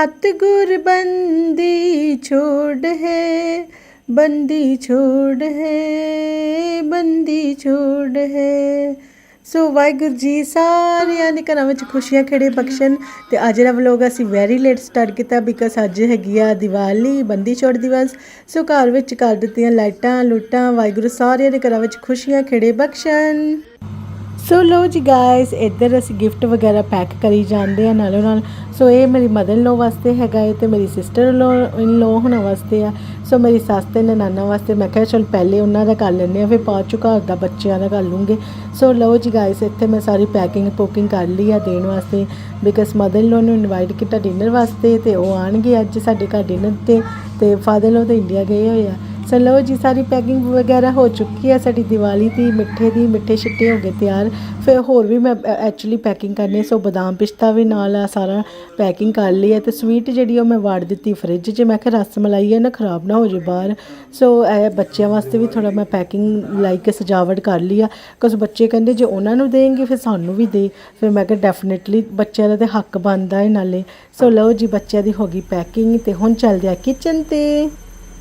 ਸਤਿਗੁਰ ਬੰਦੀ ਛੋੜ ਹੈ, ਬੰਦੀ ਛੋੜ ਹੈ, ਬੰਦੀ ਛੋੜ ਹੈ। ਸੋ ਵਾਹਿਗੁਰੂ ਜੀ ਸਾਰਿਆਂ ਦੇ ਘਰਾਂ ਵਿੱਚ ਖੁਸ਼ੀਆਂ ਖੇੜੇ ਬਖਸ਼ਣ ਤੇ ਅੱਜ ਦਾ ਵਲੋਗ ਅਸੀਂ ਵੈਰੀ ਲੇਟ ਸਟਾਰਟ ਕੀਤਾ ਬਿਕਾਜ਼ ਅੱਜ ਹੈਗੀ ਆ ਦੀਵਾਲੀ, ਬੰਦੀ ਛੋੜ ਦਿਵਸ। ਸੋ ਘਰ ਵਿੱਚ ਕਰ ਦਿੱਤੀਆਂ ਲਾਈਟਾਂ, ਲੁੱਟਾਂ, ਵਾਹਿਗੁਰੂ ਸਾਰਿਆਂ ਦੇ ਘਰਾਂ ਵਿੱਚ ਖੁਸ਼ੀਆਂ ਖੇੜੇ ਬਖਸ਼ਣ। ਸੋ ਲੋ ਜੀ ਗਾਇਸ ਇੱਧਰ ਅਸੀਂ ਗਿਫਟ ਵਗੈਰਾ ਪੈਕ ਕਰੀ ਜਾਂਦੇ ਆ ਨਾਲੋਂ ਨਾਲ। ਸੋ ਇਹ ਮੇਰੀ ਮਦਰ ਲੋ ਵਾਸਤੇ ਹੈਗਾ ਹੈ ਤੇ ਮੇਰੀ ਸਿਸਟਰ ਲੋ ਇਨ ਲੋ ਹੋਣਾ ਵਾਸਤੇ ਆ। ਸੋ ਮੇਰੀ ਸੱਸ ਤੇ ਨਨਾਨਾ ਵਾਸਤੇ ਮੈਂ ਕਿਹਾ ਚਲ ਪਹਿਲੇ ਉਹਨਾਂ ਦਾ ਕਰ ਲੈਂਦੇ ਆ, ਫਿਰ ਬਾਅਦ ਚ ਘਰ ਦਾ ਬੱਚਿਆਂ ਦਾ ਕਰ ਲੂੰਗੇ। ਸੋ ਲੋ ਜੀ ਗਾਇਸ ਇੱਥੇ ਮੈਂ ਸਾਰੀ ਪੈਕਿੰਗ ਪੋਕਿੰਗ ਕਰ ਲਈ ਆ ਦੇਣ ਵਾਸਤੇ। ਬਿਕਾਜ਼ ਮਦਰ ਲੋ ਨੂੰ ਇਨਵਾਈਟ ਕੀਤਾ ਡਿਨਰ ਵਾਸਤੇ ਤੇ ਉਹ ਆਣਗੇ ਅੱਜ ਸਾਡੇ ਘਰ ਡਿਨਰ ਤੇ। ਤੇ ਫਾਦਰ ਲੋ ਤੇ ਇੰਡੀਆ ਗਏ ਹੋਏ ਆ। ਸੋ ਲਓ ਜੀ, ਸਾਰੀ ਪੈਕਿੰਗ ਵਗੈਰਾ ਹੋ ਚੁੱਕੀ ਹੈ, ਸਾਡੀ ਦੀਵਾਲੀ ਦੀ, ਮਿੱਠੇ ਦੀ, ਮਿੱਠੇ ਛਿੱਟੇ ਹੋ ਗਏ ਤਿਆਰ। ਫਿਰ ਹੋਰ ਵੀ ਮੈਂ ਐਕਚੁਅਲੀ ਪੈਕਿੰਗ ਕਰਨੀ ਸੋ ਬਦਾਮ ਪਿਸਤਾ ਵੀ ਨਾਲ ਆ, ਸਾਰਾ ਪੈਕਿੰਗ ਕਰ ਲਈ ਹੈ। ਤੇ ਸਵੀਟ ਜਿਹੜੀ ਉਹ ਮੈਂ ਵਾੜ ਦਿੱਤੀ ਫ੍ਰਿਜ 'ਚ। ਮੈਂ ਕਿਹਾ ਰਸ ਮਲਾਈ ਹੈ ਨਾ, ਖਰਾਬ ਨਾ ਹੋ ਜੇ ਬਾਹਰ। ਸੋ ਇਹ ਬੱਚਿਆਂ ਵਾਸਤੇ ਵੀ ਥੋੜਾ ਮੈਂ ਪੈਕਿੰਗ ਲਾਈਕ ਸਜਾਵਟ ਕਰ ਲਈ ਆ। ਕੁਝ ਬੱਚੇ ਕਹਿੰਦੇ ਜੇ ਉਹਨਾਂ ਨੂੰ ਦੇਂਗੇ ਫਿਰ ਸਾਨੂੰ ਵੀ ਦੇ। ਫਿਰ ਮੈਂ ਕਿਹਾ ਡੈਫੀਨਿਟਲੀ ਬੱਚਿਆਂ ਦਾ ਤੇ ਹੱਕ ਬਣਦਾ ਹੈ ਨਾਲੇ। ਸੋ ਲਓ ਜੀ, ਬੱਚਿਆਂ ਦੀ ਹੋ ਗਈ ਪੈਕਿੰਗ ਤੇ ਹੁਣ ਚੱਲਦੇ ਆ ਕਿਚਨ ਤੇ।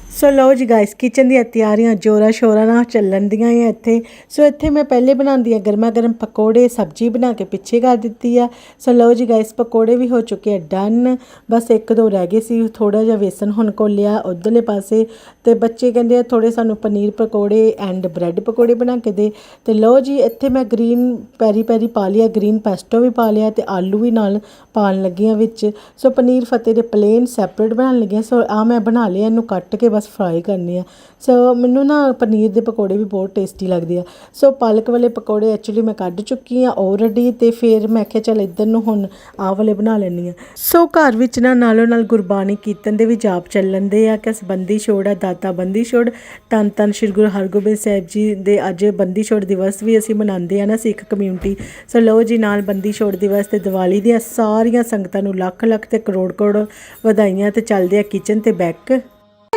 ਸੋ ਲਓ ਜੀ ਗਾਇਸ ਕਿਚਨ ਦੀਆਂ ਤਿਆਰੀਆਂ ਜੋਰਾ ਸ਼ੋਰਾ ਨਾਲ ਚੱਲਣ ਦੀਆਂ ਆ ਇੱਥੇ। ਸੋ ਇੱਥੇ ਮੈਂ ਪਹਿਲੇ ਬਣਾਉਂਦੀ ਆ ਗਰਮਾ ਗਰਮ ਪਕੌੜੇ, ਸਬਜ਼ੀ ਬਣਾ ਕੇ ਪਿੱਛੇ ਕਰ ਦਿੱਤੀ ਆ। ਸੋ ਲਓ ਜੀ ਗਾਇਸ ਪਕੌੜੇ ਵੀ ਹੋ ਚੁੱਕੇ ਆ ਡਨ ਬਸ ਇੱਕ ਦੋ ਰਹਿ ਗਏ ਸੀ ਥੋੜਾ ਜਿਹਾ ਵੇਸਨ ਹੁਣ ਘੋਲਿਆ ਉਧਰਲੇ ਪਾਸੇ। ਤੇ ਬੱਚੇ ਕਹਿੰਦੇ ਆ ਥੋੜੇ ਸਾਨੂੰ ਪਨੀਰ ਪਕੌੜੇ ਐਂਡ ਬ੍ਰੈਡ ਪਕੌੜੇ ਬਣਾ ਕੇ ਦੇ। ਤੇ ਲਓ ਜੀ, ਇੱਥੇ ਮੈਂ ਗ੍ਰੀਨ ਪੈਰੀ ਪੈਰੀ ਪਾ ਲਿਆ ਗ੍ਰੀਨ ਪੈਸਟੋ ਵੀ ਪਾ ਲਿਆ ਤੇ ਆਲੂ ਵੀ ਨਾਲ ਪਾਣ ਲੱਗੀਆਂ ਵਿੱਚ। ਸੋ ਪਨੀਰ ਫਤੇ ਦੇ ਪਲੇਨ ਸੈਪਰੇਟ ਬਣਾਉਣ ਲੱਗੀਆਂ। ਸੋ ਆ ਮੈਂ ਬਣਾ ਲਿਆ ਇਹਨੂੰ ਕੱਟ ਕੇ ਬਸ ਫਰਾਈ ਕਰਨੀ ਆ। ਸੋ ਮੈਨੂੰ ਨਾ ਪਨੀਰ ਦੇ ਪਕੌੜੇ ਵੀ ਬਹੁਤ ਟੇਸਟੀ ਲੱਗਦੇ ਆ। ਸੋ ਪਾਲਕ ਵਾਲੇ ਪਕੌੜੇ ਐਕਚੁਅਲੀ ਮੈਂ ਕੱਢ ਚੁੱਕੀ ਆ ਆਲਰੇਡੀ ਤੇ ਫਿਰ ਮੈਂ ਕਿਹਾ ਚੱਲ ਇੱਧਰ ਨੂੰ ਹੁਣ ਆਹ ਵਾਲੇ ਬਣਾ ਲੈਣੀ ਆ। ਸੋ ਘਰ ਵਿੱਚ ਨਾ ਨਾਲੋਂ ਨਾਲ ਗੁਰਬਾਣੀ ਕੀਰਤਨ ਦੇ ਵੀ ਜਾਪ ਚੱਲਣ ਦੇ ਆ। ਕਿ ਬੰਦੀ ਛੋੜ ਆ, ਦਾਤਾ ਬੰਦੀ ਛੋੜ। ਤਨ ਤਨ ਸ੍ਰੀ ਗੁਰੂ ਹਰਗੋਬਿੰਦ ਸਾਹਿਬ ਜੀ ਦੇ ਅੱਜ ਬੰਦੀ ਛੋੜ ਦਿਵਸ ਵੀ ਅਸੀਂ ਮਨਾਉਂਦੇ ਆ ਨਾ ਸਿੱਖ ਕਮਿਊਨਿਟੀ ਸੋ ਲਓ ਜੀ ਨਾਲ ਬੰਦੀ ਛੋੜ ਦਿਵਸ ਤੇ ਦੀਵਾਲੀ ਦੀਆਂ ਸਾਰੀਆਂ ਸੰਗਤਾਂ ਨੂੰ ਲੱਖ ਲੱਖ ਤੇ ਕਰੋੜ ਕਰੋੜ ਵਧਾਈਆਂ ਤੇ ਚੱਲਦੇ ਆ ਕਿਚਨ ਤੇ back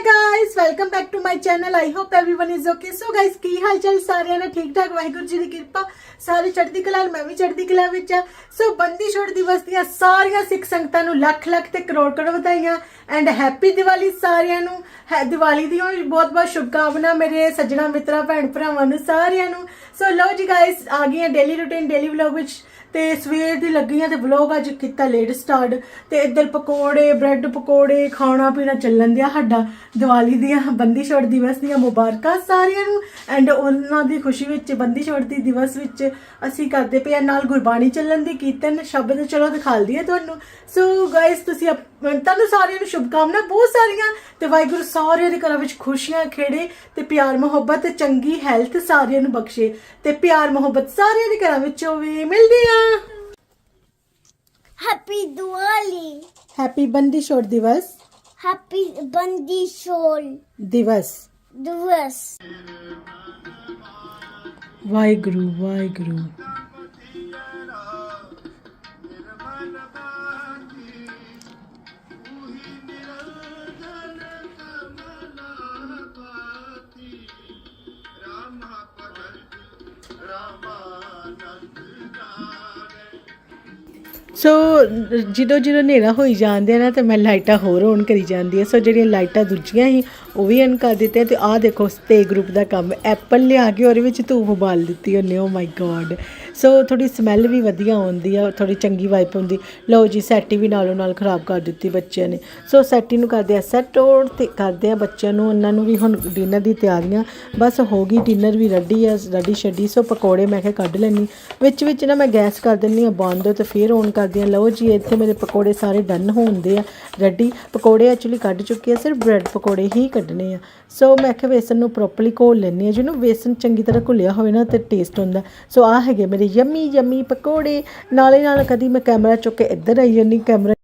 Hi guys, welcome back to my channel. I hope everyone is okay. So ਕੀ ਹਾਲ ਚਾਲ ਸਾਰਿਆਂ ਦਾ? ਠੀਕ ਠਾਕ? ਵਾਹਿਗੁਰੂ ਜੀ ਦੀ ਕਿਰਪਾ। ਸਾਰੇ ਚੜ੍ਹਦੀ ਕਲਾ ਮੈਂ ਵੀ ਚੜ੍ਹਦੀ ਕਲਾ ਵਿੱਚ ਆ ਸੋ ਬੰਦੀ ਛੋੜ ਦਿਵਸ ਦੀਆਂ ਸਾਰੀਆਂ ਸਿੱਖ ਸੰਗਤਾਂ ਨੂੰ ਲੱਖ ਲੱਖ ਤੇ ਕਰੋੜ ਕਰੋੜ ਵਧਾਈਆਂ ਐਂਡ ਹੈਪੀ ਦੀਵਾਲੀ ਸਾਰਿਆਂ ਨੂੰ। ਹੈ, ਦੀਵਾਲੀ ਦੀਆਂ ਬਹੁਤ ਬਹੁਤ ਸ਼ੁਭਕਾਮਨਾ ਮੇਰੇ ਸੱਜਣਾ ਮਿੱਤਰਾਂ, ਭੈਣ ਭਰਾਵਾਂ ਨੂੰ ਸਾਰਿਆਂ ਨੂੰ। ਸੋ ਲਓ ਜੀ ਗਾਇਸ ਆ ਗਈਆਂ ਡੇਲੀ ਰੂਟੀਨ ਡੇਲੀ ਵਲੌਗ ਵਿੱਚ। ਤੇ ਸਵੇਰ ਦੀ ਲੱਗੀਆਂ ਤੇ ਵਲੌਗ ਅੱਜ ਕੀਤਾ ਲੇਟ ਸਟਾਰਟ ਤੇ ਇੱਧਰ ਪਕੌੜੇ ਬ੍ਰੈਡ ਪਕੌੜੇ, ਖਾਣਾ ਪੀਣਾ ਚੱਲਣ ਦਿਆ ਸਾਡਾ। ਦੀਵਾਲੀ ਦੀਆਂ ਬੰਦੀ ਛੋੜ ਦਿਵਸ ਦੀਆਂ ਮੁਬਾਰਕਾਂ ਸਾਰਿਆਂ ਨੂੰ। ਐਂਡ ਉਹਨਾਂ ਦੀ ਖੁਸ਼ੀ ਵਿੱਚ, ਬੰਦੀ ਛੋੜ ਦੀ ਦਿਵਸ ਵਿੱਚ ਅਸੀਂ ਕਰਦੇ ਪਏ ਆ ਨਾਲ ਗੁਰਬਾਣੀ ਚੱਲਣ ਦੀ ਕੀਰਤਨ। ਸ਼ਬਦ ਚਲੋ ਦਿਖਾਲਦੀ ਹੈ ਤੁਹਾਨੂੰ। ਸੋ ਗਾਇਸ ਤੁਸੀਂ ਆਪ- ਤੁਹਾਨੂੰ ਸਾਰਿਆਂ ਨੂੰ ਸ਼ੁਭਕਾਮਨਾ ਬਹੁਤ ਸਾਰੀਆਂ। ਤੇ ਵਾਹਿਗੁਰੂ ਸਾਰਿਆਂ ਦੇ ਘਰਾਂ ਵਿੱਚ ਖੁਸ਼ੀਆਂ ਖੇੜੇ ਤੇ ਪਿਆਰ ਮੁਹੱਬਤ ਤੇ ਚੰਗੀ ਹੈਲਥ ਸਾਰਿਆਂ ਨੂੰ ਬਖਸ਼ੇ ਤੇ ਪਿਆਰ ਮੁਹੱਬਤ ਸਾਰਿਆਂ ਦੇ ਘਰਾਂ ਵਿੱਚ ਹੋਵੇ ਮਿਲਦੇ ਆ। Happy Diwali. Happy Bandi Chhor ਦਿਵਸ Happy Bandi Shol ਦਿਵਸ Divas. ਵਾਹਿਗੁਰੂ ਵਾਹਿਗੁਰੂ ਸੋ ਜਦੋਂ ਜਦੋਂ ਹਨੇਰਾ ਹੋਈ ਜਾਂਦੇ ਆ ਨਾ, ਤੇ ਮੈਂ ਲਾਈਟਾਂ ਹੋਰ ਔਨ ਕਰੀ ਜਾਂਦੀ ਆ। ਸੋ ਜਿਹੜੀਆਂ ਲਾਈਟਾਂ ਦੂਜੀਆਂ ਸੀ ਉਹ ਵੀ ਔਨ ਕਰ ਦਿੱਤੀਆਂ ਤੇ ਆਹ ਦੇਖੋ ਸਤੇ ਗਰੁੱਪ ਦਾ ਕੰਮ ਐਪਲ ਲਿਆ ਕੇ ਉਹਦੇ ਵਿੱਚ ਧੂਫ ਬਾਲ ਦਿੱਤੀ ਉਹਨੇ ਓ ਮਾਈ ਗॉड ਸੋ ਥੋੜੀ ਸਮੈਲ ਵੀ ਵਧੀਆ ਆਉਂਦੀ ਆ ਥੋੜੀ ਚੰਗੀ ਵਾਈਪ ਹੁੰਦੀ ਲਓ ਜੀ, ਸੈਟੀ ਵੀ ਨਾਲੋਂ ਨਾਲ ਖਰਾਬ ਕਰ ਦਿੱਤੀ ਬੱਚਿਆਂ ਨੇ। ਸੋ ਸੈਟੀ ਨੂੰ ਕਰਦੇ ਆ ਸੈੱਟ ਔਰ ਤੇ ਕਰਦੇ ਆ ਬੱਚਿਆਂ ਨੂੰ, ਉਹਨਾਂ ਨੂੰ ਵੀ ਹੁਣ ਡਿਨਰ ਦੀ ਤਿਆਰੀਆਂ। ਬਸ ਹੋ ਗਈ ਡਿਨਰ ਵੀ ਰੈਡੀ ਆ ਰੈਡੀ ਛੱਡੀ। ਸੋ ਪਕੌੜੇ ਮੈਂ ਕਿਹਾ ਕੱਢ ਲੈਣੀ ਵਿੱਚ ਵਿੱਚ ਨਾ ਮੈਂ ਗੈਸ ਕਰ ਦਿੰਨੀ ਆ ਬੰਦ, ਤੇ ਫਿਰ ਔਨ ਕਰਦੀ ਆ। ਲਓ ਜੀ, ਇੱਥੇ ਮੇਰੇ ਪਕੌੜੇ ਸਾਰੇ ਡਨ ਹੋਣਦੇ ਆ ਰੈਡੀ ਪਕੌੜੇ ਐਕਚੁਅਲੀ ਕੱਢ ਚੁੱਕੇ ਆ, ਸਿਰਫ ਬ੍ਰੈਡ ਪਕੌੜੇ ਹੀ ਕੱਢਣੇ ਆ। ਸੋ ਮੈਂ ਕਿਹਾ ਵੇਸਨ ਨੂੰ ਪ੍ਰੋਪਰਲੀ ਘੋਲ ਲੈਣੀ ਆ ਜਿਹਨੂੰ ਵੇਸਣ ਚੰਗੀ ਤਰ੍ਹਾਂ ਘੁਲਿਆ ਹੋਵੇ ਨਾ ਤੇ ਟੇਸਟ ਹੁੰਦਾ। ਸੋ ਆ ਹੈਗੇ ਮੇਰੇ ਯਮੀ ਯਮੀ ਪਕੌੜੇ। ਨਾਲੇ ਨਾਲ ਕਦੀ ਮੈਂ ਕੈਮਰਾ ਚੁੱਕ ਕੇ ਇੱਧਰ ਆਈ ਜਾਂਦੀ ਕੈਮਰਾ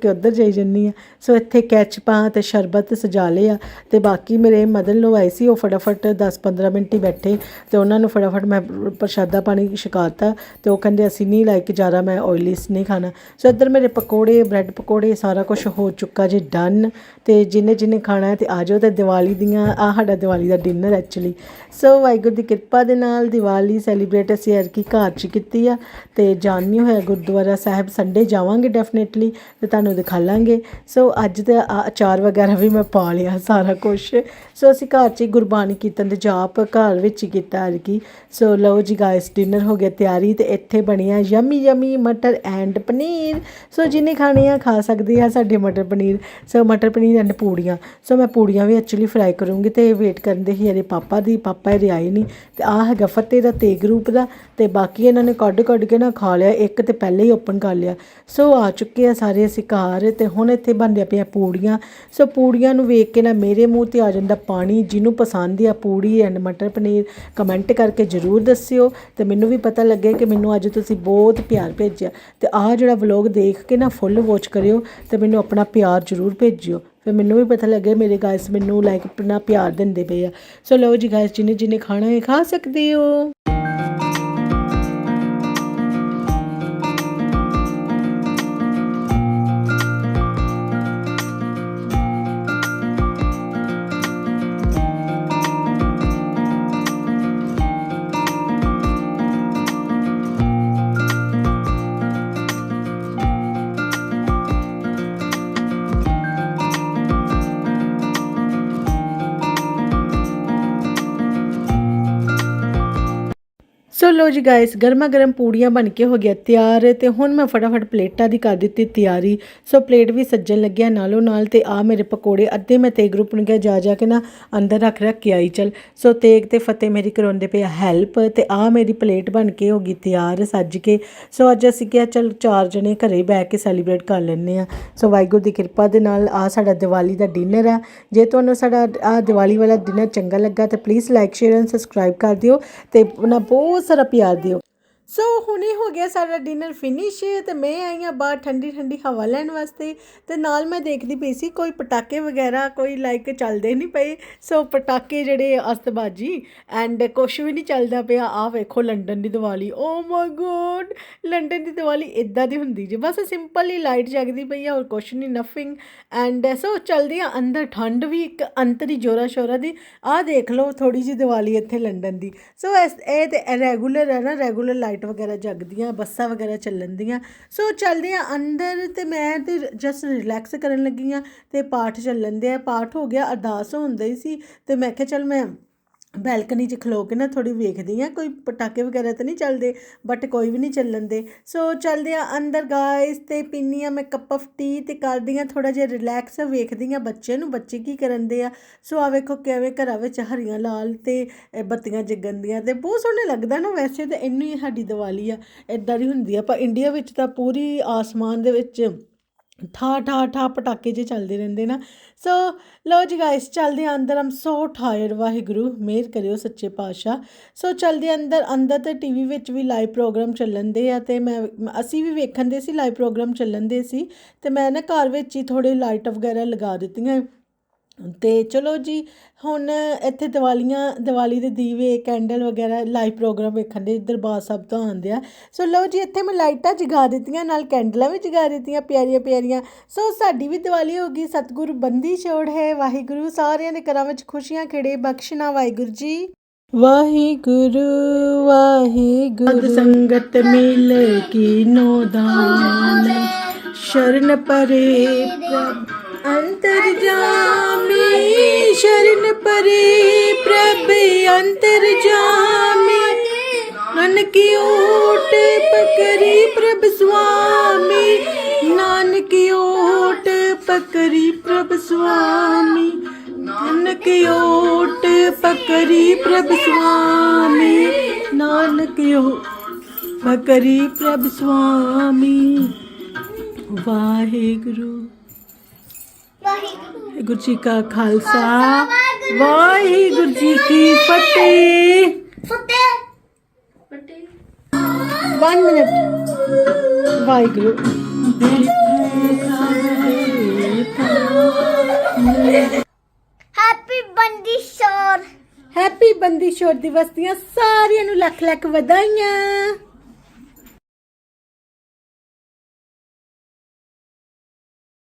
ਕੇ ਉੱਧਰ ਜਾਈ ਜੰਨੀ ਆ ਸੋ ਇੱਥੇ ਕੈਚਪਾਂ ਤੇ ਸ਼ਰਬਤ ਸਜਾ ਲਏ ਆ। ਤੇ ਬਾਕੀ ਮੇਰੇ ਮਦਰ ਲੋ ਆਏ ਸੀ, ਉਹ ਫਟਾਫਟ 10-15 ਮਿੰਟ ਹੀ ਬੈਠੇ। ਤੇ ਉਹਨਾਂ ਨੂੰ ਫਟਾਫਟ ਮੈਂ ਪ੍ਰਸ਼ਾਦਾ ਪਾਣੀ ਛਕਾਤਾ। ਤੇ ਉਹ ਕਹਿੰਦੇ, ਅਸੀਂ ਨਹੀਂ ਲਾਈਕ ਜ਼ਿਆਦਾ ਮੈਂ ਆਇਲੀਸ ਨਹੀਂ ਖਾਣਾ। ਸੋ ਇੱਧਰ ਮੇਰੇ ਪਕੌੜੇ ਬ੍ਰੈਡ ਪਕੌੜੇ ਸਾਰਾ ਕੁਝ ਹੋ ਚੁੱਕਾ ਜੇ ਡਨ ਤੇ ਜਿੰਨੇ ਜਿੰਨੇ ਖਾਣਾ ਹੈ ਤੇ ਆ ਜਾਓ ਤੇ ਦੀਵਾਲੀ ਦੀਆਂ, ਆ ਸਾਡਾ ਦੀਵਾਲੀ ਦਾ ਡਿਨਰ ਐਕਚੁਅਲੀ ਸੋ ਵਾਹਿਗੁਰੂ ਦੀ ਕਿਰਪਾ ਦੇ ਨਾਲ ਦੀਵਾਲੀ ਸੈਲੀਬ੍ਰੇਟ ਅਸੀਂ ਐਰਕੀ ਘਰ 'ਚ ਕੀਤੀ ਆ ਤੇ ਜਾਣ ਨਹੀਂ ਹੋਇਆ ਗੁਰਦੁਆਰਾ ਸਾਹਿਬ ਸੰਡੇ ਜਾਵਾਂਗੇ ਡੈਫੀਨਿਟਲੀ ਤੇ ਤੁਹਾਨੂੰ ਦਿਖਾ ਲਾਂਗੇ ਸੋ ਅੱਜ ਤੇ ਆ ਅਚਾਰ ਵਗੈਰਾ ਵੀ ਮੈਂ ਪਾ ਲਿਆ ਸਾਰਾ ਕੁਝ ਸੋ ਅਸੀਂ ਘਰ 'ਚ ਹੀ ਗੁਰਬਾਣੀ ਕੀਰਤਨ ਦੇ ਜਾਪ ਘਰ ਵਿੱਚ ਹੀ ਕੀਤਾ ਐਰਕੀ ਸੋ ਲਓ ਜੀ ਗਾਇਸ ਡਿਨਰ ਹੋ ਗਿਆ ਤਿਆਰੀ ਤੇ ਇੱਥੇ ਬਣਿਆ ਯਮੀ ਯਮੀ ਮਟਰ ਐਂਡ ਪਨੀਰ। ਸੋ ਜਿਹਨੇ ਖਾਣੇ ਆ ਖਾ ਸਕਦੇ ਆ ਸਾਡੇ ਮਟਰ ਪਨੀਰ। ਸੋ ਮਟਰ ਪਨੀਰ ਐਂਡ ਪੂੜੀਆਂ। ਸੋ ਮੈਂ ਪੂੜੀਆਂ ਵੀ ਐਕਚੁਅਲੀ ਫਰਾਈ ਕਰੂੰਗੀ ਤੇ ਵੇਟ ਕਰਦੇ ਹੀ ਇਹਦੇ ਪਾਪਾ ਦੀ, ਪਾਪਾ ਇਹਦੇ ਆਏ ਨਹੀਂ ਤੇ ਆਹ ਹੈਗਾ ਫਤਿਹ ਦਾ ਤੇਗ ਰੂਪ ਦਾ ਤੇ ਬਾਕੀ ਇਹਨਾਂ ਨੇ ਕੱਢ ਕੱਢ ਕੇ ਨਾ ਖਾ ਲਿਆ, ਇੱਕ ਤੇ ਪਹਿਲੇ ਹੀ ਓਪਨ ਕਰ ਲਿਆ। ਸੋ ਆ ਚੁੱਕੇ ਆ ਸਾਰੇ ਅਸੀਂ ਘਰ ਤੇ ਹੁਣ ਇੱਥੇ ਬਣਦੀਆਂ ਪਈਆਂ ਪੂੜੀਆਂ। ਸੋ ਪੂੜੀਆਂ ਨੂੰ ਵੇਖ ਕੇ ਨਾ ਮੇਰੇ ਮੂੰਹ ਤੇ ਆ ਜਾਂਦਾ ਪਾਣੀ। ਜਿਹਨੂੰ ਪਸੰਦ ਆ ਪੂੜੀ ਐਂਡ ਮਟਰ ਪਨੀਰ ਕਮੈਂਟ ਕਰਕੇ ਜ਼ਰੂਰ ਦੱਸਿਓ ਤੇ ਮੈਨੂੰ ਵੀ ਪਤਾ ਲੱਗੇ ਕਿ ਮੈਨੂੰ ਅੱਜ ਤੁਸੀਂ ਬਹੁਤ ਪਿਆਰ ਭੇਜਿਆ। ਤੇ ਆਹ ਜਿਹੜਾ ਵਲੌਗ ਦੇਖ ਕੇ ਨਾ ਫੁੱਲ ਵਾਚ ਕਰਿਓ ਤੇ ਮੈਨੂੰ ਆਪਣਾ ਪਿਆਰ ਜ਼ਰੂਰ ਭੇਜਿਓ। ਫਿਰ ਮੈਨੂੰ ਵੀ ਪਤਾ ਲੱਗਿਆ ਮੇਰੇ ਗਾਇਸ ਮੈਨੂੰ ਲਾਈਕ ਆਪਣਾ ਪਿਆਰ ਦਿੰਦੇ ਪਏ ਆ। ਸੋ ਲਓ ਜੀ ਗਾਇਸ ਜਿਹਨੇ ਜਿਹਨੇ ਖਾਣਾ ਹੈ, ਖਾ ਸਕਦੇ ਹੋ। ਸੋ ਲੋ ਜੀ ਗਾਇਸ ਗਰਮਾ ਗਰਮ ਪੂੜੀਆਂ ਬਣ ਕੇ ਹੋ ਗਿਆ ਤਿਆਰ ਤੇ ਹੁਣ ਮੈਂ ਫਟਾਫਟ ਪਲੇਟਾਂ ਦੀ ਕਰ ਦਿੱਤੀ ਤਿਆਰੀ। ਸੋ ਪਲੇਟ ਵੀ ਸੱਜਣ ਲੱਗਿਆ ਨਾਲੋਂ ਨਾਲ ਤੇ ਆ ਮੇਰੇ ਪਕੌੜੇ ਅੱਧੇ ਮੈਂ ਤੇ ਗਰੁੱਪ ਨੂੰ ਕਿਹਾ ਜਾ ਜਾ ਕੇ ਨਾ ਅੰਦਰ ਰੱਖ ਰੱਖ ਕੇ ਆਈ ਚਲ। ਸੋ ਤੇਗ ਤੇ ਫਤਿਹ ਮੇਰੀ ਕਰਾਉਂਦੇ ਪਏ ਹੈਲਪ ਤੇ ਆ ਮੇਰੀ ਪਲੇਟ ਬਣ ਕੇ ਹੋ ਗਈ ਤਿਆਰ ਸੱਜ ਕੇ। ਸੋ ਅੱਜ ਅਸੀਂ ਕਿਹਾ ਚਲ ਚਾਰ ਜਣੇ ਘਰੇ ਬਹਿ ਕੇ ਸੈਲੀਬ੍ਰੇਟ ਕਰ ਲੈਂਦੇ ਆ ਸੋ ਵਾਹਿਗੁਰੂ ਦੀ ਕਿਰਪਾ ਦੇ ਨਾਲ ਆ ਸਾਡਾ ਦੀਵਾਲੀ ਦਾ ਡਿਨਰ ਆ। ਜੇ ਤੁਹਾਨੂੰ ਸਾਡਾ ਆ ਦੀਵਾਲੀ ਵਾਲਾ ਡਿਨਰ ਚੰਗਾ ਲੱਗਾ ਤਾਂ please like share and subscribe ਕਰ ਦਿਓ ਤੇ ਉਹਨਾਂ ਬਹੁਤ ਸਾਰਾ ਪਿਆਰ ਦਿਓ ਸੋ ਹੁਣੇ ਹੋ ਗਿਆ ਸਾਡਾ ਡਿਨਰ ਫਿਨਿਸ਼ ਤੇ ਮੈਂ ਆਈ ਹਾਂ ਬਾਹਰ ਠੰਡੀ ਠੰਡੀ ਹਵਾ ਲੈਣ ਵਾਸਤੇ। ਤੇ ਨਾਲ ਮੈਂ ਦੇਖਦੀ ਪਈ ਸੀ, ਕੋਈ ਪਟਾਕੇ ਵਗੈਰਾ ਕੋਈ ਲਾਈਕ ਚੱਲਦੇ ਨਹੀਂ ਪਏ। ਸੋ ਪਟਾਕੇ ਜਿਹੜੇ ਅਸਤਬਾਜੀ ਐਂਡ ਕੁਛ ਵੀ ਨਹੀਂ ਚੱਲਦਾ ਪਿਆ। ਆ ਵੇਖੋ ਲੰਡਨ ਦੀ Diwali. Oh my God London ਦੀ ਦੀਵਾਲੀ ਇਦਾਂ ਦੀ ਹੁੰਦੀ ਜੇ। ਬਸ ਸਿੰਪਲ ਹੀ ਲਾਈਟ ਜਗਦੀ ਪਈ ਆ ਔਰ ਕੁਛ ਨਹੀਂ ਨਫਿੰਗ ਐਂਡ ਸੋ ਚਲਦੀ ਆ ਅੰਦਰ ਠੰਡ ਵੀ ਇੱਕ ਅੰਤਰੀ ਜੋਰਾ ਸ਼ੋਰਾ ਦੀ। ਆਹ ਦੇਖ ਲਓ ਥੋੜੀ ਜੀ ਦੀਵਾਲੀ ਇੱਥੇ ਲੰਡਨ ਦੀ। ਸੋ ਇਸ ਇਹ ਤੇ ਰੈਗੂਲਰ ਹੈ ਨਾ ਰੈਗੂਲਰ ਲਾਈਟ ਵਗੈਰਾ ਜਗਦੀਆਂ, ਬੱਸਾਂ ਵਗੈਰਾ ਚੱਲਣ ਦੀਆਂ। ਸੋ ਚੱਲਦੇ ਆ ਅੰਦਰ ਤੇ ਮੈਂ ਤੇ ਜਸਟ ਰਿਲੈਕਸ ਕਰਨ ਲੱਗੀ ਆ ਤੇ ਪਾਠ ਚੱਲਣ ਦੇ ਆ ਪਾਠ ਹੋ ਗਿਆ, ਅਰਦਾਸ ਹੁੰਦਾ ਹੀ ਸੀ ਤੇ ਮੈਂ ਕਿਹਾ ਚੱਲ ਮੈਂ ਬੈਲਕਨੀ 'ਚ ਖਲੋ ਕੇ ਨਾ ਥੋੜੀ ਵੇਖਦੀ ਆ ਕੋਈ ਪਟਾਕੇ ਵਗੈਰਾ ਤਾਂ ਨਹੀਂ ਚੱਲਦੇ ਬਟ ਕੋਈ ਵੀ ਨਹੀਂ ਚੱਲਣ ਦੇ। ਸੋ ਚੱਲਦੇ ਆ ਅੰਦਰ ਗਾਇਸ ਤੇ ਪੀਨੀ ਆ ਮੈਂ ਕੱਪ ਆਫ ਟੀ ਤੇ ਕਰਦੀ ਆ ਥੋੜਾ ਜਿਹਾ ਰਿਲੈਕਸ ਵੇਖਦੀ ਆ ਬੱਚੇ ਨੂੰ, ਬੱਚੇ ਕੀ ਕਰਨ ਦੇ ਆ। ਸੋ ਆ ਵੇਖੋ ਕਿਵੇਂ ਘਰਾਂ ਵਿੱਚ ਹਰੀਆਂ ਲਾਲ ਤੇ ਬੱਤੀਆਂ ਜਗਣ ਦੀਆਂ ਤੇ ਬਹੁਤ ਸੋਹਣੇ ਲੱਗਦਾ ਨਾ ਵੈਸੇ ਤਾਂ ਇੰਨੀ ਹੀ ਸਾਡੀ ਦੀਵਾਲੀ ਆ ਇਦਾਂ ਦੀ ਹੁੰਦੀ ਆ। ਪਰ ਇੰਡੀਆ ਵਿੱਚ ਤਾਂ ਪੂਰੀ ਆਸਮਾਨ ਦੇ ਵਿੱਚ ਠਾ ਠਾ ਠਾ ਪਟਾਕੇ ਜੇ ਚੱਲਦੇ ਰਹਿੰਦੇ ਨਾ। ਸੋ ਲਓ ਜੀ ਗਾਇਸ ਚੱਲਦੇ ਹਾਂ ਅੰਦਰ। ਆਮ ਸੋ ਟਾਇਰਡ ਵਾਹਿਗੁਰੂ, ਮਿਹਰ ਕਰਿਓ ਸੱਚੇ ਪਾਤਸ਼ਾਹ। ਸੋ ਚੱਲਦੇ ਹਾਂ ਅੰਦਰ। ਅੰਦਰ ਤੇ ਟੀਵੀ ਵਿੱਚ ਵੀ ਲਾਈਵ ਪ੍ਰੋਗਰਾਮ ਚੱਲਣ ਦੇ ਆ ਤੇ ਮੈਂ, ਅਸੀਂ ਵੀ ਵੇਖਣ ਦੇ ਸੀ ਲਾਈਵ ਪ੍ਰੋਗਰਾਮ ਚੱਲਣ ਦੇ ਸੀ। ਤੇ ਮੈਂ ਨਾ ਘਰ ਵਿੱਚ ਹੀ ਥੋੜੇ ਲਾਈਟ ਵਗੈਰਾ ਲਗਾ ਦਿੱਤੀਆਂ। ਤੇ ਚਲੋ ਜੀ ਹੁਣ ਇੱਥੇ ਦੀਵਾਲੀਆਂ ਦੀਵਾਲੀ ਦੇ ਦੀਵੇ ਕੈਂਡਲ ਵਗੈਰਾ ਲਾਈਵ ਪ੍ਰੋਗਰਾਮ ਵੇਖਣ ਦੇ ਦਰਬਾਰ ਸਾਹਿਬ ਤੋਂ ਆਉਂਦੇ ਆ। ਸੋ ਲਓ ਜੀ ਇੱਥੇ ਮੈਂ ਲਾਈਟਾਂ ਜਗਾ ਦਿੱਤੀਆਂ ਨਾਲ ਕੈਂਡਲਾਂ ਵੀ ਜਗਾ ਦਿੱਤੀਆਂ ਪਿਆਰੀਆਂ ਪਿਆਰੀਆਂ। ਸੋ ਸਾਡੀ ਵੀ ਦੀਵਾਲੀ ਹੋ ਗਈ ਸਤਿਗੁਰੂ ਬੰਦੀ ਛੋੜ ਹੈ ਵਾਹਿਗੁਰੂ ਸਾਰਿਆਂ ਦੇ ਘਰਾਂ ਵਿੱਚ ਖੁਸ਼ੀਆਂ ਖਿੜੇ ਬਖਸ਼ਣਾ ਵਾਹਿਗੁਰੂ ਜੀ। ਵਾਹਿਗੁਰੂ ਵਾਹਿਗੁਰੂ ਸੰਗਤ ਮਿਲ ਕੀਨੋ ਦਾਨ ਸ਼ਰਨ ਪਰੇ ਪ੍ਰਭ। ਅੰਤਰ ਜਾਮੀ ਸ਼ਰਨ ਪਰੇ ਪ੍ਰਭ ਅੰਤਰ ਜਾਮੀ ਓਟ ਪਕਰੀ ਪ੍ਰਭ ਸੁਆਮੀ ਨਾਨਕ ਓਟ ਪਕਰੀ ਪ੍ਰਭ ਸੁਆਮੀ ਨਾਨਕ ਓਟ ਪਕਰੀ ਪ੍ਰਭ ਸੁਆਮੀ ਨਾਨਕ ਓਟ ਪਕਰੀ ਪ੍ਰਭ ਸੁਆਮੀ ਵਾਹਿਗੁਰੂ ਵਾਹਿਗੁਰੂ ਜੀ ਕਾ ਖਾਲਸਾ ਵਾਹਿਗੁਰੂ ਜੀ ਕੀ ਫਤਿਹ। ਫਤਿਹ। 1 minute Waheguru. Happy Bandi Shore. Happy Bandi Chhor Divas ਦੀਆਂ ਸਾਰਿਆਂ ਨੂੰ ਲੱਖ ਲੱਖ ਵਧਾਈਆਂ।